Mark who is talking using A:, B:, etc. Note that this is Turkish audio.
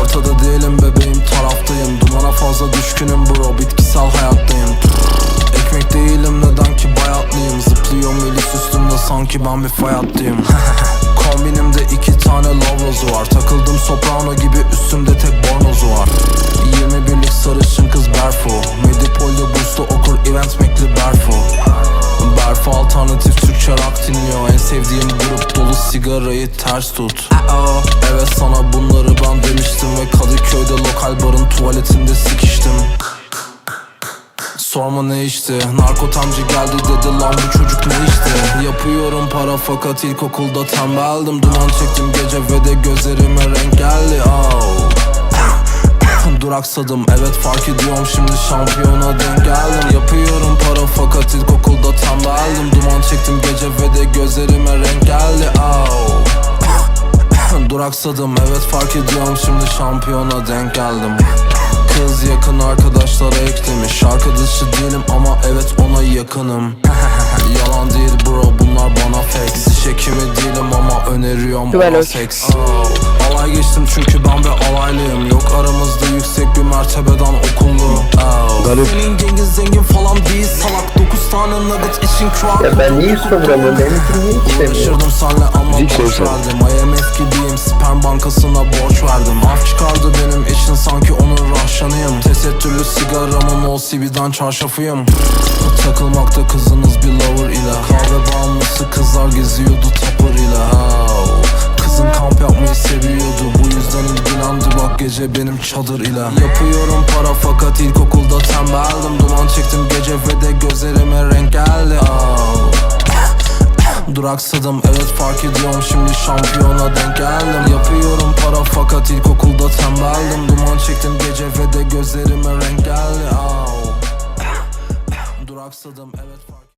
A: Ortada değilim bebeğim taraftayım. Dumana fazla düşkünüm bro bitkisel hayattayım. Ekmek değilim neden ki bayatlıyım Zıplıyorum elis üstümde sanki ben bir fayatlıyım Kombinimde iki tane lovers var. Takıldım soprano gibi üstümde tek bornoz var. 21'lik sarışın kız Berfu. Medipol'de burslu okur event mekli Berfu. Berfu alternatif Türkçe rock dinliyor. En sevdiğim grup sigarayı ters tut. Uh-oh. Evet sana bunları ben demiştim Ve Kadıköy'de lokal barın tuvaletinde sikiştim. Sorma ne içti Narkotamcı geldi dedi lan bu çocuk ne içti Yapıyorum para fakat ilkokulda tembeldim Duman çektim gece ve de gözlerime renk geldi. Oh. Duraksadım evet fark ediyorum şimdi şampiyona denk geldim. Yapıyorum para fakat ilkokulda tembeldim Duman çektim gece ve de gözlerime Duraksadım evet fark ediyorum. Şimdi şampiyona denk geldim. Kız yakın arkadaşlara eklemiş. Arkadaşı değilim ama evet ona yakınım. Yalan değil bro bunlar bana fake. Dizi çekimi değilim ama öneriyorum bana seks oh. Alay geçtim çünkü ben bir alaylıyım. Yok aramızda yüksek bir mertebeden okullu oh. Senin gengin zengin falan değil salak İçin
B: Ya ben niye soruyorum? Benimkini niye istemiyor?
A: Uğraşırdım senle ama
B: Hiç
A: verdim. IMF gibiyim sperm bankasına borç verdim. Af çıkardı benim için sanki onun rahşanıyım. Tesettürlü sigaramın o CB'den çarşafıyım. Takılmakta kızınız bir lover ile. Kahve bağımlısı kızlar geziyordu tapır ile. Kızın kamp yapmayı seviyordu. Bu yüzden ilgilendi bak gece benim çadır ile. Yapıyorum para fakat ilkokulda tembeldim. Duman Duraksadım evet fark ediyorum. Şimdi şampiyona denk geldim. Yapıyorum para fakat ilkokulda tembeldim. Duman çektim gece ve de gözlerime renk geldi. Duraksadım evet fark